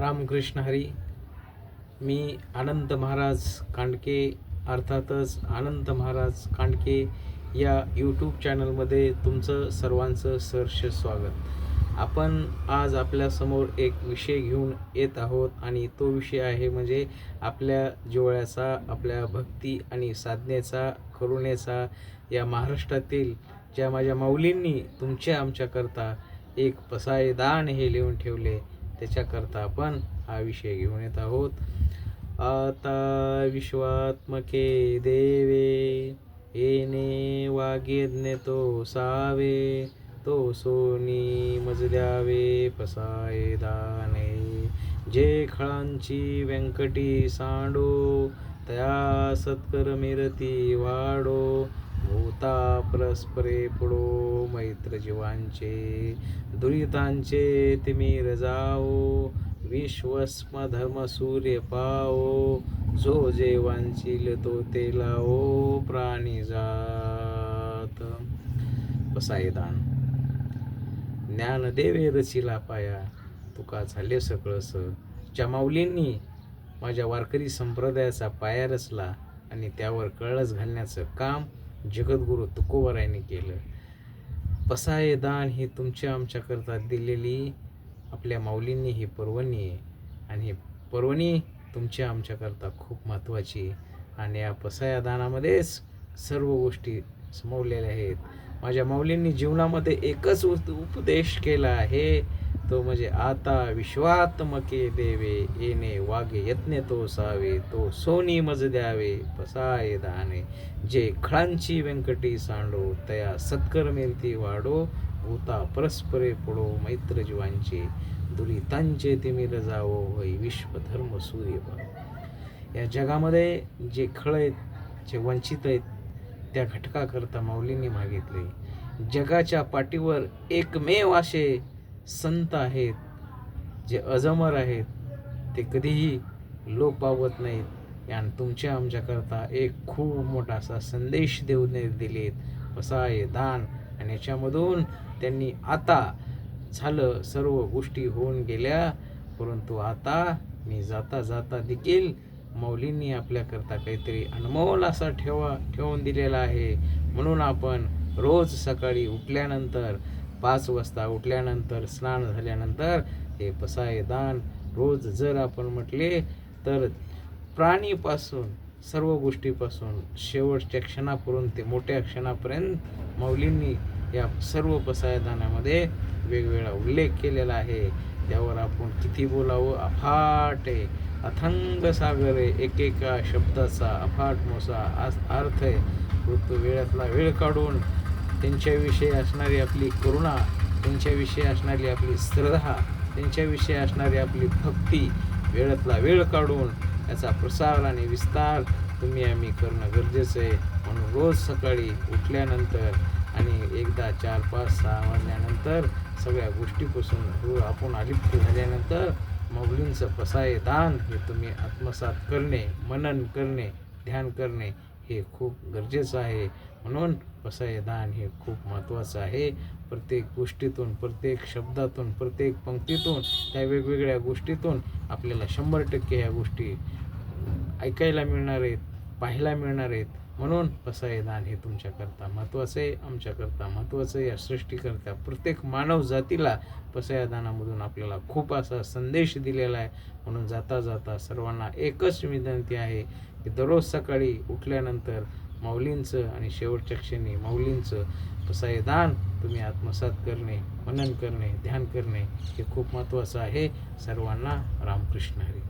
रामकृष्ण हरी. मी अनंत महाराज कांडके अर्थातच अनंत महाराज कांडके या यूट्यूब चॅनलमध्ये तुमचं सर्वांचं सहर्ष स्वागत. आपण आज आपल्यासमोर एक विषय घेऊन येत आहोत आणि तो विषय आहे म्हणजे आपल्या जिवळ्याचा आपल्या भक्ती आणि साधनेचा करुणेचा. या महाराष्ट्रातील ज्या माझ्या माऊलींनी तुमच्या आमच्याकरता एक पसायदान हे लिहून ठेवले त्याच्याकरता आपण हा विषय घेऊन येत आहोत. आता विश्वात्मके देवे येणे वाग्यज्ञ तो सावे तो सोनी मजल्यावे पसाये दाने. जे खळांची व्यंकटी सांडो तया सत्कर्मिरती वाडो भूता परस्परे पुढो मैत्र जीवांचे दुरितांचे तिमिर जाओ विश्वस्म धर्म सूर्य पाओ जो जे तो ते लाओ प्राणी जात. पसायदान. ज्ञानदेवे रचिला पाया तुका झाले सकळस. ज्या माऊलींनी माझ्या वारकरी संप्रदायाचा पाया रचला आणि त्यावर कळस घालण्याचं काम जगद्गुरू तुकोबरायांनी केलं. पसाये दान ही तुमच्या आमच्याकरता दिलेली आपल्या माऊलींनी ही पर्वणी आहे. आणि ही पर्वणी तुमच्या आमच्याकरता खूप महत्त्वाची आणि या पसाया दानामध्येच सर्व गोष्टी समवलेल्या आहेत. माझ्या माऊलींनी जीवनामध्ये एकच उप- उपदेश केला आहे. तो म्हणजे आता विश्वात्मके देवे येणे वागे यत्ने तो सावे तो सोनी मज द्यावे पसाय दाने. जे खळांची व्यंकटी सांडो तया सत्कर मिरती वाडो भूता परस्परे पुढो मैत्र जीवांचे. दुरितांचे तिमिर जावो होई विश्वधर्म सूर्य या जगामध्ये जे खळ आहेत जे वंचित आहेत त्या घटकाकरता माऊलींनी मागितले. जगाच्या पाठीवर एकमेव असे संत आहेत जे अजमर आहेत ते कधीही लोप पावत नाहीत. आणि तुमच्या आमच्याकरता एक खूप मोठा असा संदेश देऊन दिलेत. पसाय दान. आणि याच्यामधून त्यांनी आता झालं सर्व गोष्टी होऊन गेल्या. परंतु आता मी जाता जाता देखील मौलींनी आपल्याकरता काहीतरी अनमोल असा ठेवा ठेवून दिलेला आहे. म्हणून आपण रोज सकाळी उठल्यानंतर पाच वाजता उठल्यानंतर स्नान झाल्यानंतर हे पसाय दान रोज जर आपण म्हटले तर प्राणीपासून सर्व गोष्टीपासून शेवटच्या क्षणापर्यंत ते मोठ्या क्षणापर्यंत मौलींनी या सर्व पसायदानामध्ये वेगवेगळा उल्लेख केलेला आहे. त्यावर आपण किती बोलावं? अफाट आहे. अथंग सागर आहे. एकेका शब्दाचा अफाट मोसा अर्थ आहे. ऋतू वेळातला वेळ काढून त्यांच्याविषयी असणारी आपली करुणा त्यांच्याविषयी असणारी आपली श्रद्धा त्यांच्याविषयी असणारी आपली भक्ती वेळातला वेळ काढून याचा प्रसार आणि विस्तार तुम्ही आम्ही करणं गरजेचं आहे. म्हणून रोज सकाळी उठल्यानंतर आणि एकदा चार पाच सहा वाजल्यानंतर सगळ्या गोष्टीपासून दूर आपण अलिप्त झाल्यानंतर मौलींचं पसाय दान हे तुम्ही आत्मसात करणे मनन करणे ध्यान करणे हे खूप गरजेचं आहे. म्हणून पसायदान हे खूप महत्त्वाचं आहे. प्रत्येक गोष्टीतून प्रत्येक शब्दातून प्रत्येक पंक्तीतून त्या वेगवेगळ्या गोष्टीतून आपल्याला शंभर टक्के ह्या गोष्टी ऐकायला मिळणार आहेत पाहायला मिळणार आहेत. म्हणून पसायदान हे तुमच्याकरता महत्त्वाचं आहे आमच्याकरता महत्त्वाचं आहे या सृष्टीकरता प्रत्येक मानव जातीला पसायदानामधून आपल्याला खूप असा संदेश दिलेला आहे. म्हणून जाता जाता सर्वांना एकच विनंती आहे की दररोज सकाळी उठल्यानंतर माऊलींचं आणि शेवटच्या क्षणी माऊलींचं पसायदान तुम्ही आत्मसात करणे मनन करणे ध्यान करणे हे खूप महत्त्वाचं आहे. सर्वांना रामकृष्ण हरी.